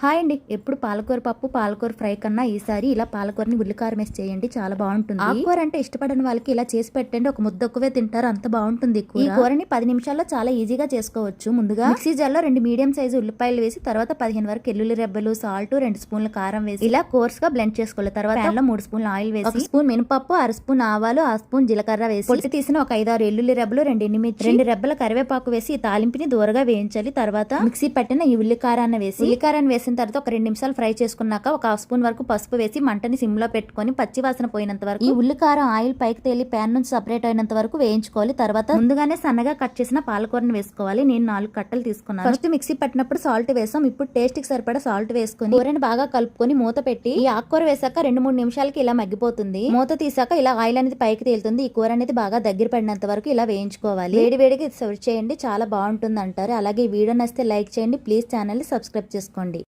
Hi అండి. ఎప్పుడు పాలకూర పప్పు పాలకూర ఫ్రై కన్నా ఈసారి ఇలా పాలకూరని ఉల్లికారం వేసి చేయండి. చాలా బాగుంటుంది. ఆకుకూర అంటే ఇష్టపడని వాళ్ళకి ఇలా చేసి పెట్టండి. ఒక ముద్ద ఒక్కవే తింటారు. అంత బాగుంటుంది ఈ కూర. ఈ కూరని పది నిమిషాల్లో చాలా ఈజీగా చేసుకోవచ్చు. ముందుగా మిక్సీ జార్లో రెండు మీడియం సైజు ఉల్లిపాయలు వేసి తర్వాత పదిహేను వరకు ఎల్లుల్లి రెబ్బలు సాల్ట్ రెండు స్పూన్ల కారం వేసి ఇలా కోర్స్గా బ్లెండ్ చేసుకోవాలి. తర్వాత pan లో మూడు స్పూన్ల ఆయిల్ వేసి ఒక స్పూన్ మినపప్పు అర స్పూన్ ఆవాలు ఆ స్పూన్ జీలకర్ర వేసి పొలిసి తీసిన ఒక ఐదారు ఎల్లుల్లి రెబ్బలు రెండు ఎండుమిర్చి రెండు రెబ్బల కరివేపాకు వేసి ఈ తాలింపుని దూరగా వేయించాలి. తర్వాత మిక్సీ పట్టిన ఈ ఉల్లికారాన్ని వేసి ఉల్లికారాన్ని వేసిన తర్వాత ఒక రెండు నిమిషాలు ఫ్రై చేసుకున్నాక ఒక హాఫ్ స్పూన్ వరకు పసుపు వేసి మంటని సిమ్లో పెట్టుకొని పచ్చి వాసన పోయినంత వరకు ఈ ఉల్లికారం ఆయిల్ పైకి తేలి ప్యాన్ నుంచి సపరేట్ అయినంత వరకు వేయించుకోవాలి. తర్వాత ముందుగానే సన్నగా కట్ చేసిన పాలకూరని వేసుకోవాలి. నేను నాలుగు కట్టలు తీసుకున్నాను. ఫస్ట్ మిక్సీ పట్టినప్పుడు సాల్ట్ వేసాం. ఇప్పుడు టేస్ట్కి సరిపడా సాల్ట్ వేసుకొని కూరని బాగా కలుపుకొని మూత పెట్టి ఈ ఆకుకూర వేసాక రెండు మూడు నిమిషాలకి ఇలా మగ్గిపోతుంది. మూత తీసాక ఇలా ఆయిల్ అనేది పైకి తేలుతుంది. ఈ కూర అనేది బాగా దగ్గర పడినంత వరకు ఇలా వేయించుకోవాలి. వేడి వేడికి సర్వ్ చేయండి. చాలా బాగుంటుంది అంటారు. అలాగే ఈ వీడియో నచ్చితే లైక్ చేయండి. ప్లీజ్ ఛానల్ని సబ్స్క్రైబ్ చేసుకోండి.